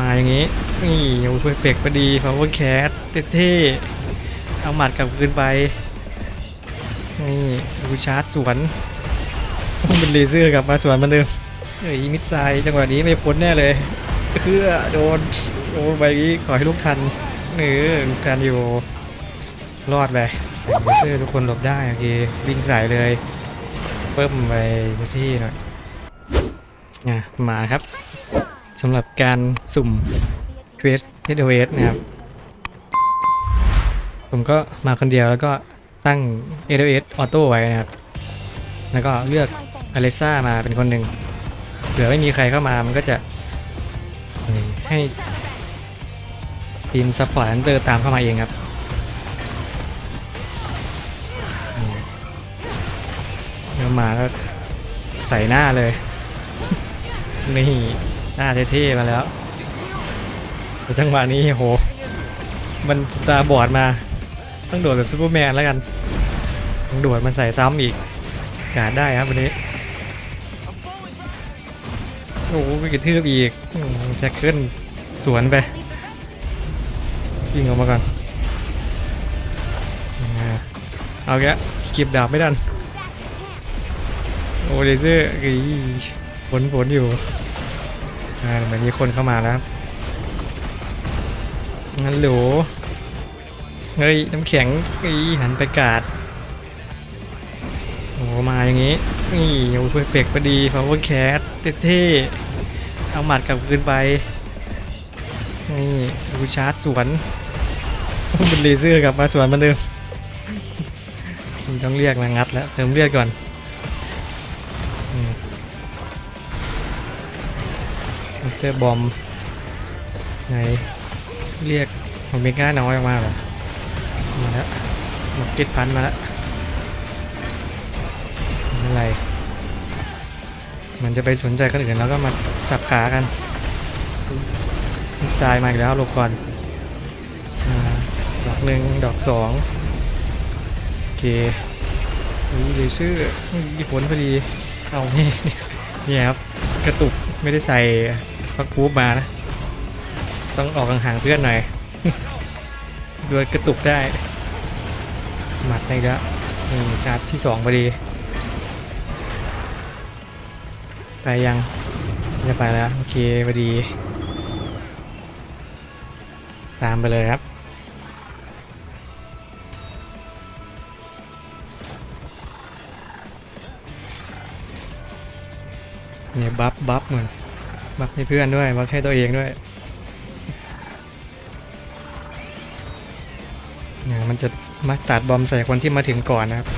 มาอย่างนี้ นี่โอ้เพอร์เฟกพอดี power cat เท่ๆเอาหมัดกลับคืนไป นี่ดูชาร์จสวนเป็นเลเซอร์กลับมาสวนเหมือนเดิมเฮ้ยมิดไซจังหวะนี้ไม่พ้นแน่เลยเพื่อโดนโดนไปนี้ขอให้ลูกทันเนื้อลูกทันอยู่รอดไปเลเซอร์ทุกคนหลบได้โอเควิ่งใส่เลยเพิ่มไปที่หน่อยอะมาครับ สำหรับการสุ่มเควสเทเดเวสนะครับ ผมก็มาคนเดียวแล้วก็ตั้ง AWS Auto ไว้นะครับ แล้วก็เลือก Alexa มาเป็นคนหนึ่งเผื่อไม่มีใครเข้ามามันก็จะให้ทีม Support Hunter ตามเข้ามาเองครับ เดี๋ยวมาก็ใส่หน้าเลย นี่ หน้าเท่ๆมาแล้วแต่จังหวะนี้โห มันตาบอดมา ต้องโดดแบบซูเปอร์แมนแล้วกันต้องโดดมาใส่ซ้ำอีกกาดได้ครับวันนี้ โอ้โหไปกระทืบอีกแจ็คเกิลสวนไปยิงออกมาก่อนเอาแกเก็บดาบไม่ทัน โอ้เลเซอร์อีผลผลอยู่ อ่าเหมือนมีคนเข้ามาแล้วครับงั้นโหลเฮ้ยน้ำแข็งอีหันไปกาดโอ้มาอย่างนี้นี่โอ้เพอร์เฟกพอดี power cat เท่ๆเอาหมัดกลับคืนไปนี่ดูชาร์จสวนเป็นเลเซอร์กลับมาสวนเหมือนเดิมต้องเรียกมางัดแล้วเติมเลือดก่อน เจอบอมไงเรียกโอเมก้าน้อยออกมาเหรอมาแล้วมดกิดพันมาแล้วไม่เป็นไร มันจะไปสนใจคนอื่นแล้วก็มาสับขากันมิสไซล์มาอีกแล้วหลกอนดอกหนึ่งดอกสองโอเคอุ้เลเซอร์ยี่ผลพอดี เอานี่เนี่ยครับ กระตุกไม่ได้ใส่ พักพูบมานะ ต้องออกห่างๆเพื่อนหน่อยตัวกระตุกได้ หมัดได้แล้วนี่ชาร์จที่สองพอดี ไปยังจะไปแล้ว โอเคพอดี ตามไปเลยครับเนี่ยบัฟบัฟเหมือน บัฟให้เพื่อนด้วยบัฟให้ตัวเองด้วยเนี่ยมันจะมาสตาร์ดบอมใส่คนที่มาถึงก่อนนะครับ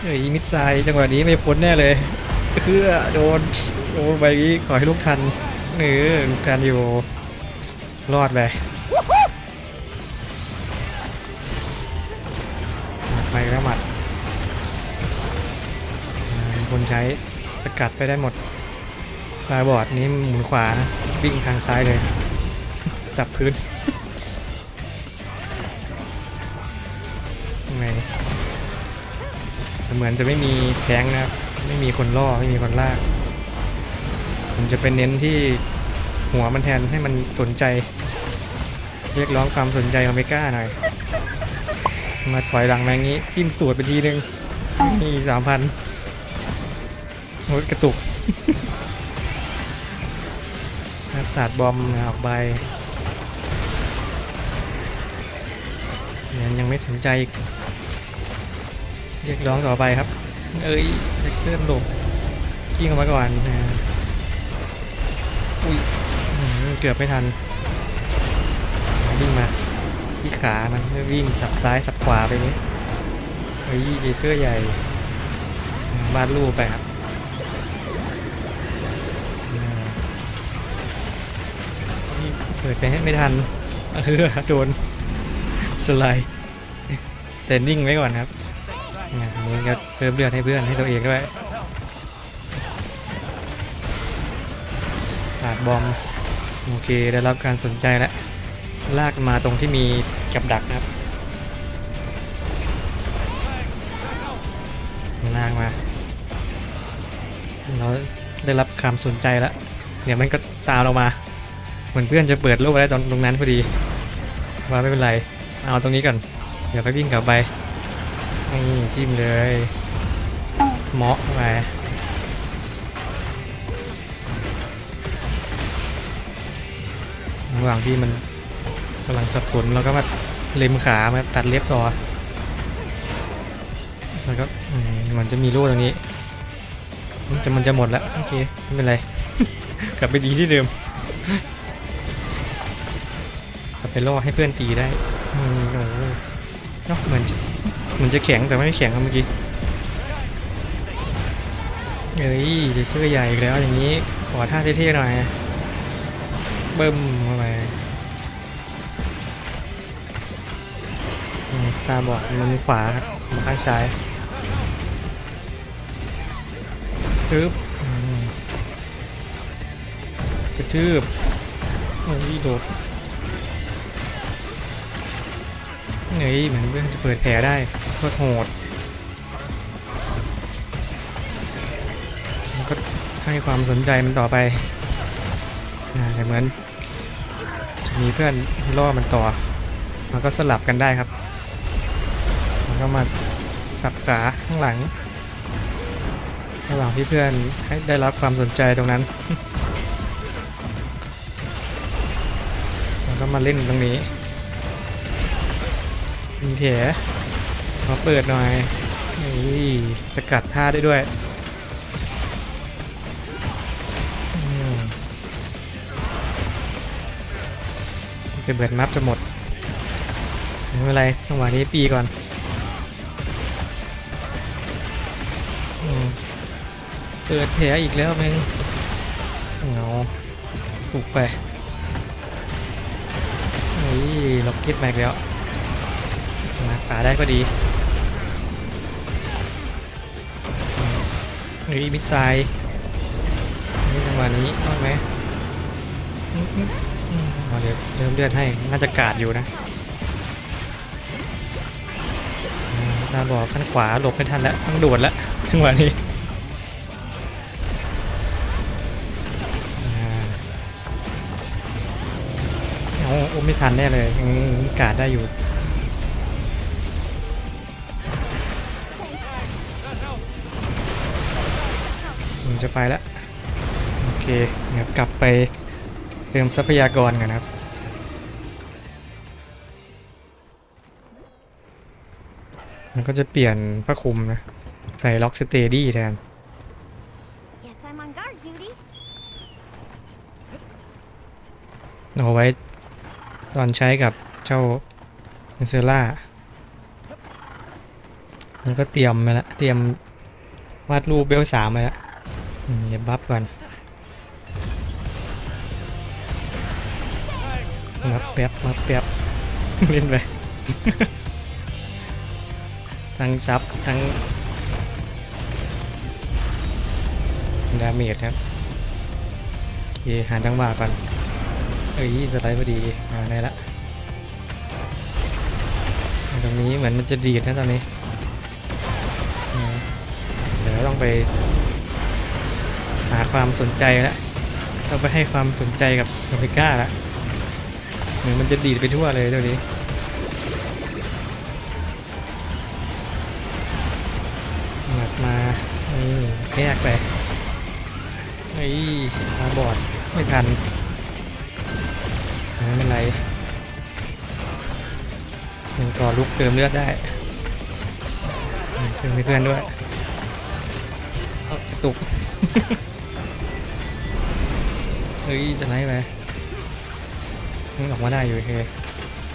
เฮ้ยมิดไซด์จังหวะนี้ไม่พ้นแน่เลยเพื่อโดนโดนไปนี้ขอให้ลูกทันเนื้อลูกทันอยู่รอดไปไปแล้วหมัดคนใช้ สกัดไปได้หมดสตาร์บอร์ดนี้หมุนขวาวิ่งทางซ้ายเลย จับพื้นยังไงเหมือนจะไม่มีแท้งนะครับไม่มีคนล่อไม่มีคนลากผมจะเป็นเน้นที่หัวมันแทนให้มันสนใจ เรียกร้องความสนใจของเมก้าหน่อย มาถอยหลังมาอย่างนี้ จิ้มตูดไปทีนึงนี่สามพัน โอ้ยกระตุกนักตัดบอมออกใบยังยังไม่สนใจอีกเรียกร้องต่อไปครับ เอ้ยเล็กเลื่อนหลบกิ้งออกมาก่อนนะอุ้ยเกือบไม่ทัน วิ่งมาที่ขามันวิ่งสับซ้ายสับขวาไปนี้เฮ้ยเลเซอร์ใหญ่วาดรูปไปครับ ดไปให้ไม่ทันเออโดนสไลด์แต่นิ่งไว้ก่อนครับอันนี้ก็เพิ่มเลือดให้เพื่อนให้ตัวเองด้วยปาดบอมโอเคได้รับการสนใจแล้วลากมาตรงที่มีกับดักนะครับลากมาเราได้รับความสนใจแล้วเนี่ยวมันก็ตามเรามา เหมือนเพื่อนจะเปิดโลกได้ตอนตรงนั้นพอดีว่าไม่เป็นไร เอาตรงนี้ก่อน เดี๋ยวไปวิ่งกลับไปนี่จิ้มเลยเหมาะเข้าไประหว่างที่มันกำลังสับสนเราก็มาเล็มขามาตัดเล็บต่อแล้วก็มันจะมีรูตรงนี้แต่มันจะหมดแล้วโอเคไม่เป็นไร กลับไปดีที่เดิม ไปล่อให้เพื่อนตีได้อืมโอ้โหเนาะเหมือนจะเหมือนจะแข็งแต่ไม่แข็งครับเมื่อกี้เฮ้ยเลเซอร์ใหญ่อีกแล้วอย่างนี้ ขอท่าเท่ๆหน่อยเบิ่มเข้าไปสตาร์บอร์ดมันขวาครับมาข้างซ้ายปึ๊บอืมกระทืบโอ้ยโดด เฮ้ยเหมือนเพื่อนจะเปิดแผลได้โคตรโหดก็ให้ความสนใจมันต่อไปแต่เหมือนจะมีเพื่อนล่อมันต่อ มันก็สลับกันได้ครับ มันก็มาสับขาข้างหลังระหว่างที่เพื่อนให้ได้รับความสนใจตรงนั้น มันก็มาเล่นตรงนี้ มีแผลมาเปิดหน่อยนี่สกัดท่าได้ด้วยอืมเป็นเบิดมัฟจะหมดไม่เป็นไรจังหวะนี้ตีก่อนอืมเปิดแผลอีกแล้วม่งเงาปลุกไปเฮ้ยล็อกเก็ตมาอีกแล้ว มาป่าได้ก็ดีอืมเฮ้ยมิสไซล์นี่จังหวะนี้ต้องไหมเดี๋ยวเริ่มเลือดให้ น่าจะกาดอยู่นะอ่าบอกขั้นขวาหลบไม่ทันแล้วต้องโดดแล้วจังหวะนี้โอ้ไม่ทันแน่เลยกาดได้อยู่ มันจะไปแล้วโอเคเดี๋ยวกลับไปเติมทรัพยากรกันนะครับมันก็จะเปลี่ยนผ้าคลุมนะ ใส่ล็อกสเตดี้แทน Guess I'm on guard duty. เอาไว้ตอนใช้กับเจ้าเซล่ามันก็เตรียมมาแล้วเตรียมวาดรูปเบลสามมาแล้วอืม เดี๋ยวบัฟก่อนมาแป๊บมาแป๊บเล่นไปทั้งซับทั้งดาเมจครับโอเคหาจังหวะก่อน เอ้ยสไลด์พอดีอ่าได้ละตรงนี้เหมือนมันจะดีดนะตอนนี้เดี๋ยวต้องไป หาความสนใจแล้วต้องไปให้ความสนใจกับโอเมก้าละเหมือนมันจะดีดไปทั่วเลยตัวนี้หมัดมาแยกไปเฮ้ยตาบอดไม่ทันไม่เป็นไรยังก่อลุกเติมเลือดได้เติมเพื่อนด้วยตุก ฮ้ยจะไล่ไปมึงออกมาได้อยู่โอเค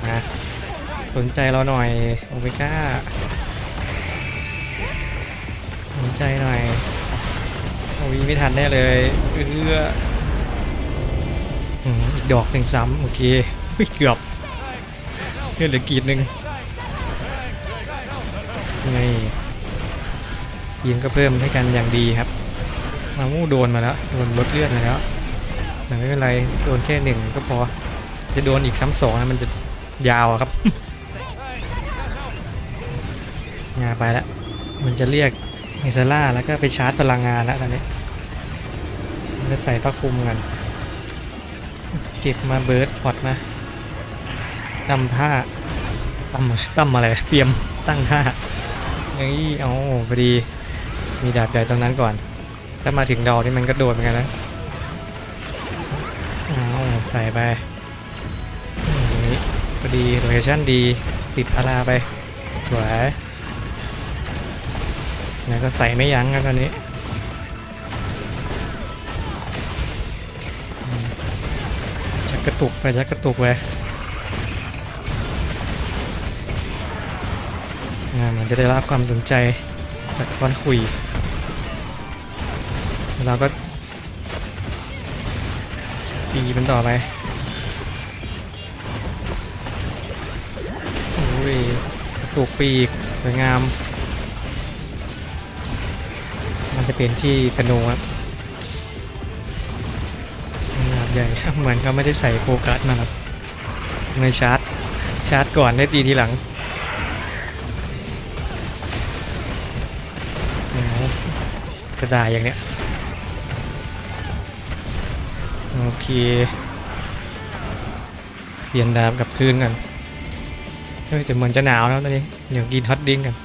มาสนใจเราหน่อยโอเมก้าสนใจหน่อยโอ้ยไม่ทันแน่เลยเอื้ออีกดอกหนึ่งซ้ำโอเคเฮ้ยเกือบเพื่อเหลือกีดหนึ่งไงทีมก็เพิ่มให้กันอย่างดีครับมามู่โดนมาแล้วโดนลดเลือดมาแล้ว แต่ไม่เป็นไร โดนแค่หนึ่งก็พอ จะโดนอีกซ้ำสองนะมันจะยาวครับ งาไปแล้ว มันจะเรียกเอซาร่าแล้วก็ไปชาร์จพลังงานแล้วตอนนี้จะใส่ผ้าคลุมกัน เก็บมาเบิร์ดสปอตมาตำท่าตำอะไรตำอะไร เตรียมตั้งท่าเฮ้ยเอาพอดี มีดาบใหญ่ตรงนั้นก่อน ถ้ามาถึงดอกนี่มันก็โดดเหมือนกันนะ ใส่ไปตรงนี้พอดีโลเคชั่นดีติดพาราไป สวยแล้วก็ใส่ไม่ยั้งครับตอนนี้อืมชักกระตุกไปชักกระตุกไปงานมันจะได้รับความสนใจจากคนคุยแล้วเราก็ ตีมันต่อไปโอ้ยกระตุกปีกสวยงาม มันจะเป็นที่ธนูครับขนาดใหญ่เหมือนเขาไม่ได้ใส่โฟกัสมาครับไม่ชาร์จ ชาร์จก่อนได้ตีทีหลังโอ้โหกระดาษอย่างเนี้ย โอเคเปลี่ยนดาบกับคืนกันเฮ้ยแต่เหมือนจะหนาวแล้วตอนนี้เดี๋ยวกินฮอตดิ้งกัน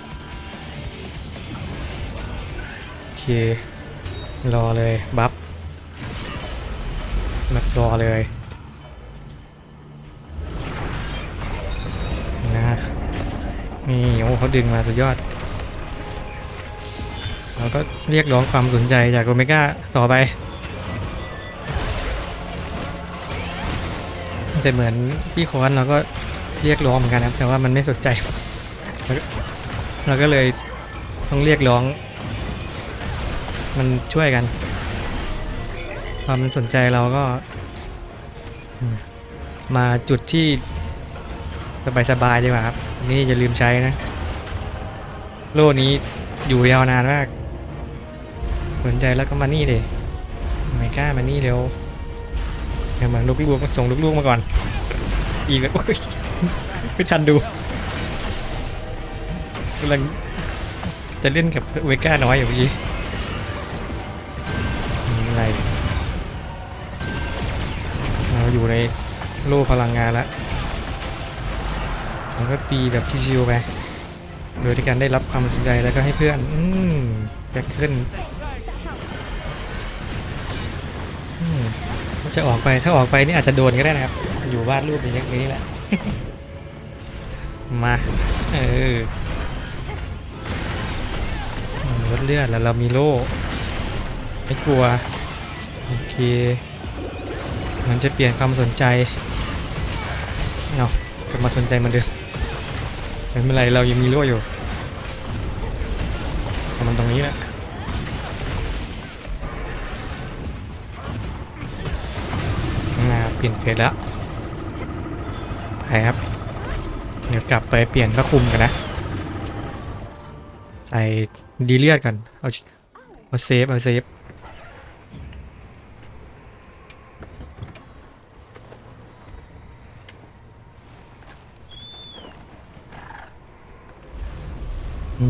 โอเครอเลยบัฟบัฟรอเลยนะนี่โอ้เขาดึงมาสุดยอดเราก็เรียกร้องความสนใจจากโอเมก้าต่อไป แต่เหมือนพี่คอนเราก็เรียกร้องเหมือนกันครับแต่ว่ามันไม่สนใจ เราก็เราก็เลยต้องเรียกร้อง มันช่วยกัน ความมันสนใจเราก็ มาจุดที่สบายๆดีกว่าครับ นี่อย่าลืมใช้นะ โล่นี้อยู่ยาวนานมาก สนใจแล้วก็มานี่ดิไม่กล้ามานี่เร็ว มาลูกๆมาส่งลูกๆมาก่อน อีกแล้วโอ๊ยไม่ทันดูกำลังจะเล่นกับเวก้าน้อยอยู่เมื่อกี้ไม่เป็นไรเราอยู่ในโล่พลังงานแล้วเราก็ตีแบบชิวๆไป โดยที่การได้รับความสนใจแล้วก็ให้เพื่อน อืมแบ็คขึ้น จะออกไปถ้าออกไปนี่อาจจะโดนก็ได้นะครับ อยู่วาดรูปอย่างนี้แหละ มา เออลดเลือดแล้วเรามีโล่ไม่กลัว โอเค มันจะเปลี่ยนความสนใจเนาะกลับมาสนใจมันเดิมไม่เป็นไรเรายังมีโล่อยู่ มันตรงนี้แหละ เปลี่ยนเฟสแล้วไปครับ เดี๋ยวกลับไปเปลี่ยนพระคุมกันนะ ใส่ดีเลียดก่อนเอาเอาเซฟเอาเซฟ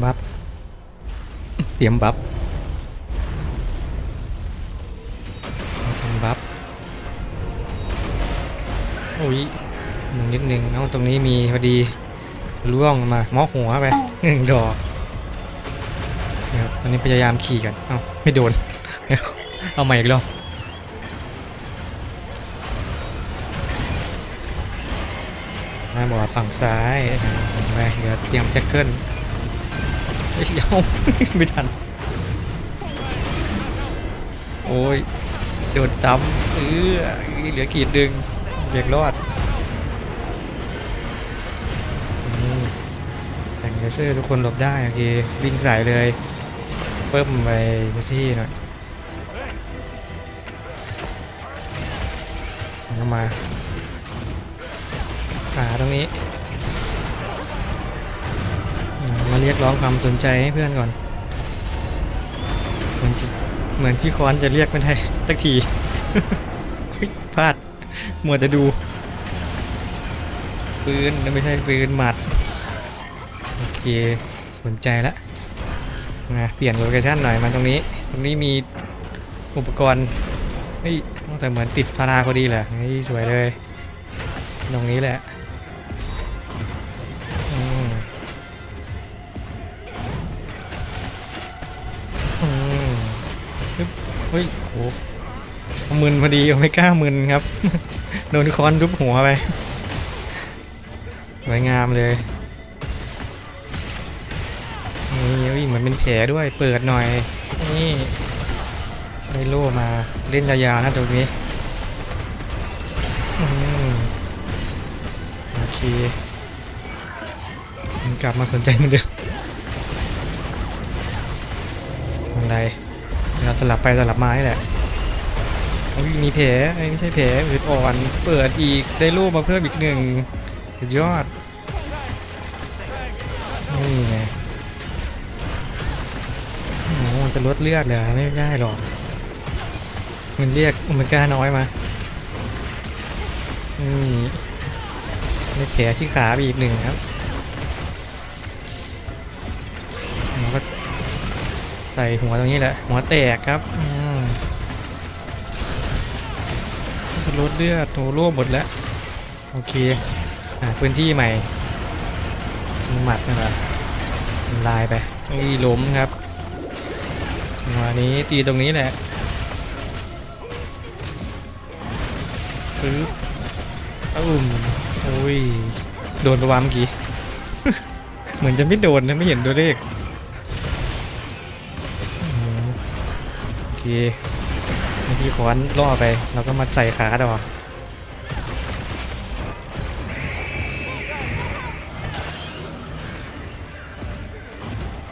บัฟเตรียมบัฟ ตรงนี้มีพอดีล่วงมาหมอหัวไปหนึ่งดอกเดี๋ยวตอนนี้พยายามขี่กันเอาไม่โดน เอาใหม่อีกรอบหน้าบอดฝั่งซ้ายไปเดี๋ยวเตรียมแจ็คเกิลเฮ้ยเอาไม่ทัน โอ้ย โดนซ้ำเออเหลือขีดดึงเบียกรอด เซอร์ทุกคนหลบได้โอเควิ่งใส่เลยเพิ่มไปที่หน่อยเอามาขาตรงนี้ มาเรียกร้องความสนใจให้เพื่อนก่อน เหมือนเหมือนที่คอนจะเรียกไม่ได้สักทีพลาดมัวแต่ดูปืนไม่ใช่ปืนหมัด เคสนใจแล้วนะเปลี่ยนโลเคชั่นหน่อยมาตรงนี้ ตรงนี้มีอุปกรณ์เฮ้ยแต่เหมือนติดพาราพอดีเลยเฮ้ยสวยเลย ตรงนี้แหละอืมอืมปึ๊บเฮ้ยโหมึนพอดีไม่กล้ามึนครับ โดนค้อนทุบหัวไปสวยงามเลย ยเหมือนเป็นแผลด้วย เปิดหน่อย นี่ได้โล่มาเล่นยาวๆนะตรงนี้โอเคมันกลับมาสนใจเหมือนเดิมอะไรเราสลับไปสลับมาแหละมีแผลไม่ใช่แผลอืดอ่อน เปิดอีกได้รูปมาเพิ่มอีกหนึ่งสุดยอด ลดเลือดเลยไม่ได้หรอก มันเรียกโอเมก้าน้อยมานี่ในแผลที่ขาไปอีกหนึ่งครับแล้วก็ใส่หัวตรงนี้แหละ หัวแตกครับจะลดเลือดโอ้ร่วมหมดแล้ว โอเคอ่าพื้นที่ใหม่หมัดนะครลายไปอุ้ยล้มครับ จังหวะนี้ตีตรงนี้แหละปึ๊บอุ้มโอ้ย โดนประวามเมื่อกี้ เหมือนจะไม่โดนนะ ไม่เห็นตัวเลขโอเคเมื่อกี้ขอนล่อไป เราก็มาใส่ขาต่อ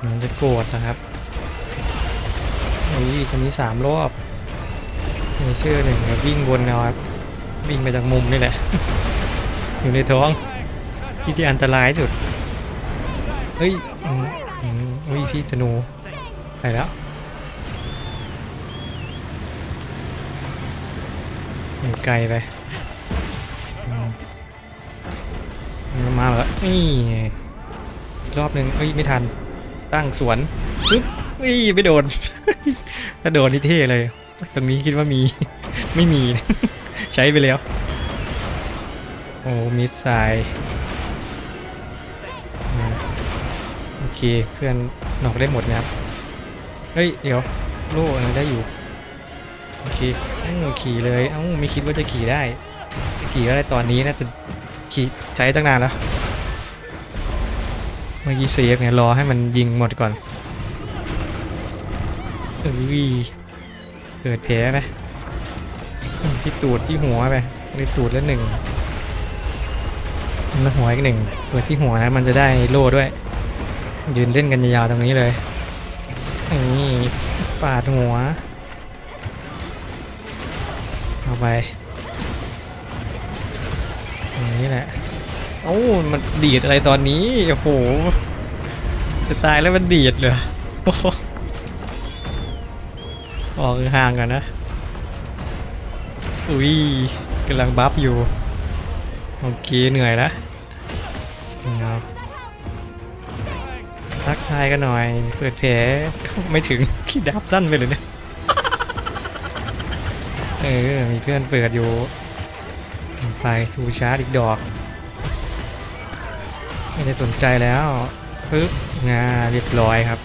มันจะโกรธนะครับ อุ้ยตรงนี้สามรอบมีเชื่อหนึ่งวิ่งวนเอาครับวิ่งไปจากมุมนี่แหละ อยู่ในท้องที่ที่อันตรายสุดเฮ้ยอุ้ยพี่ธนูไปแล้วอยู่ไกลไปมมาแล้วนี่รอบหนึ่งเอ้ยไม่ทันตั้งสวนปึ๊บ อุ้ยไม่โดน ถ้าโดนนี่เท่เลย ตรงนี้คิดว่ามี ไม่มี ใช้ไปแล้ว โอ้มิสไซล์โอเค เพื่อนนอกได้หมดนะครับ เฮ้ย เดี๋ยวโล่อะไรได้อยู่ โอเคเอ้าขี่เลย เอ้าไม่คิดว่าจะขี่ได้ ขี่ก็ได้ตอนนี้นะแต่ขี่ใช้ตั้งนานแล้ว เมื่อกี้เซฟไงรอให้มันยิงหมดก่อน อุ้ยเกิดแผลไหมที่ตูดที่หัวไปในตูดแล้วหนึ่งแล้วหัวอีกหนึ่งเปิดที่หัวนะมันจะได้โล่ด้วย ยืนเล่นกันยาวๆตรงนี้เลยนี่ปาดหัวเอาไปอย่างนี้แหละโอ้มันดีดอะไรตอนนี้โอ้โหจะตายแล้วมันดีดเลยโอ้ ออกห่างกันนะ อุ้ยกำลังบัฟอยู่ โอเคเหนื่อยแล้วเอาทักทายกันหน่อย เปิดแผลไม่ถึงขี้ดับสั้นไปเลยเนี่ยเออ มีเพื่อนเปิดอยู่ ไปทูชาร์จอีกดอก ไม่ได้สนใจแล้วปึ๊บงาเรียบร้อยครับ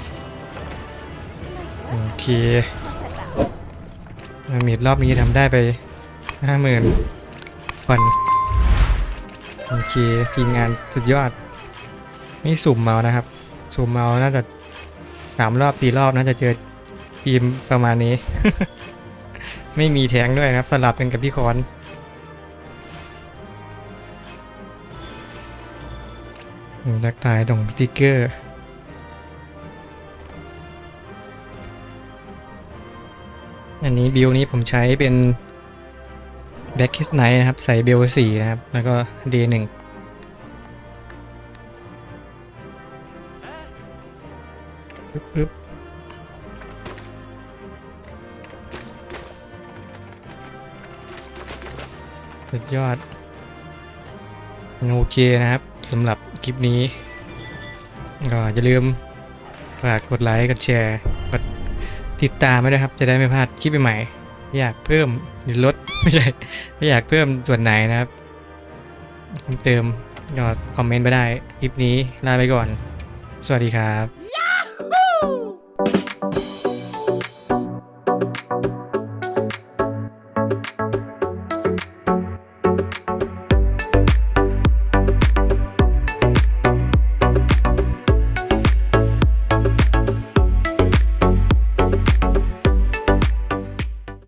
โอเค มจรอบนี้ทำได้ไปห้าหมื่นก่อนโอเคทีมงานสุดยอด นี่สุ่มเมานะครับ สุ่มเมาน่าจะสามรอบตีรอบน่าจะเจอทีมประมาณนี้ ไม่มีแทงด้วยครับ สลับกันกับพี่คอนดักทายตรงสติ๊กเกอร์ อันนี้บิลนี้ผมใช้เป็น Black Kiss Night นะครับ ใส่เบลสี่นะครับ แล้วก็ D หนึ่งปึ๊บสุดยอดโอเคนะครับสำหรับคลิปนี้ ก็อย่าลืมฝากกดไลค์ กดแชร์ ติดตามไว้ด้วยครับ จะได้ไม่พลาดคลิปใหม่ๆอยากเพิ่มหรือลดไม่ใช่ไม่อยากเพิ่มส่วนไหนนะครับเติมก็คอมเมนต์ไปได้ คลิปนี้ลาไปก่อน สวัสดีครับ